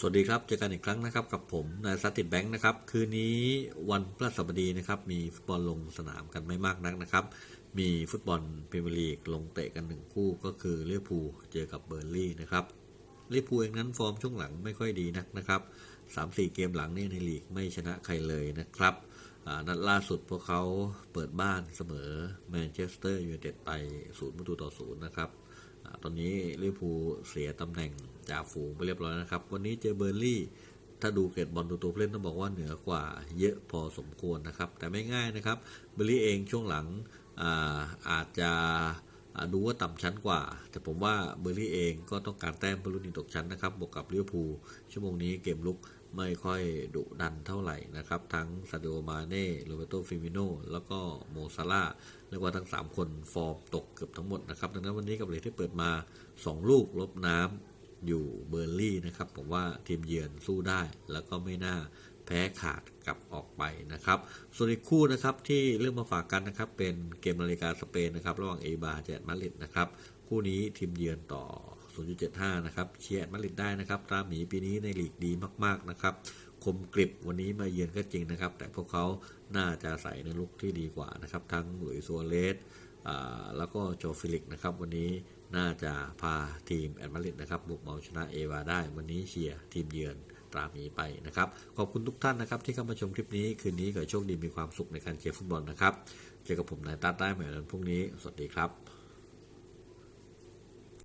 สวัสดีครับ เจอกันอีกครั้งนะครับกับผมนายสัตติดแบงค์นะครับ คืนนี้วันพฤหัสบดีนะครับมีฟุตบอลลงสนามกันไม่มากนักนะครับ มีฟุตบอลพรีเมียร์ลีกลงเตะกันหนึ่งคู่ก็คือลิเวอร์พูเจอกับเบอร์ลี่นะครับลิเวอร์พูเองนั้นฟอร์มช่วงหลังไม่ค่อยดีนักนะครับสามสี่เกมหลังนี่ในลีกไม่ชนะใครเลยนะครับนัดล่าสุดพวกเขาเปิดบ้านเสมอแมนเชสเตอร์ยูไนเต็ดไปศูนย์ประตูต่อศูนย์นะครับ ตอนนี้ลิเวอร์พูลเสียตำแหน่งจ่าฝูงไปเรียบร้อยนะครับ วันนี้เจอเบอร์ลี่ ถ้าดูเกรดบอลตัวตัวเล่นต้องบอกว่าเหนือกว่าเยอะพอสมควรนะครับ แต่ไม่ง่ายนะครับ เบอร์ลี่เองช่วงหลังอาอาจจะดูว่าต่ำชั้นกว่า แต่ผมว่าเบอร์ลี่เองก็ต้องการแต้มเพื่อลุ้นหนีตกชั้นนะครับบวกกับลิเวอร์พูลชั่วโมงนี้เกมลุก ไม่ค่อยดุดันเท่าไหร่นะครับ ทั้งซาดิโอมาเน่โรเบโตฟิมิโนแล้วก็โมซาร่าเรียกว่าทั้ง 3 คนฟอร์มตกเกือบทั้งหมดนะครับ ดังนั้นวันนี้กับเลยที่เปิดมา 2 ลูกลบน้ำอยู่เบอร์ลี่นะครับ ผมว่าทีมเยือนสู้ได้ แล้วก็ไม่น่าแพ้ขาดกลับออกไปนะครับ ส่วนอีกคู่นะครับที่เรื่องมาฝากกันนะครับ เป็นเกมนาฬิกาสเปนนะครับ ระหว่างเอบาเจอมาดริดนะครับ คู่นี้ทีมเยือนต่อ 0.75 นะครับ เชียร์มาดริดได้นะครับตราหมีปีนี้ในลีกดีมากๆนะครับ คมกริบวันนี้มาเยือนก็จริงนะครับ แต่พวกเขาน่าจะใส่ในลุกที่ดีกว่านะครับ ทั้งหลุยส์ซัวเรสอ่าแล้วก็โจฟิลิกนะครับ วันนี้น่าจะพาทีมแอดมาริดนะครับบุกเอาชนะเอวาได้ วันนี้เชียร์ทีมเยือนตราหมีไปนะครับ ขอบคุณทุกท่านนะครับ ที่เข้ามาชมคลิปนี้คืนนี้ขอโชคดีมีความสุขในการเชียร์ฟุตบอลนะครับ เจอกับผมนายตัดได้ใหม่วันพรุ่งนี้ สวัสดีครับ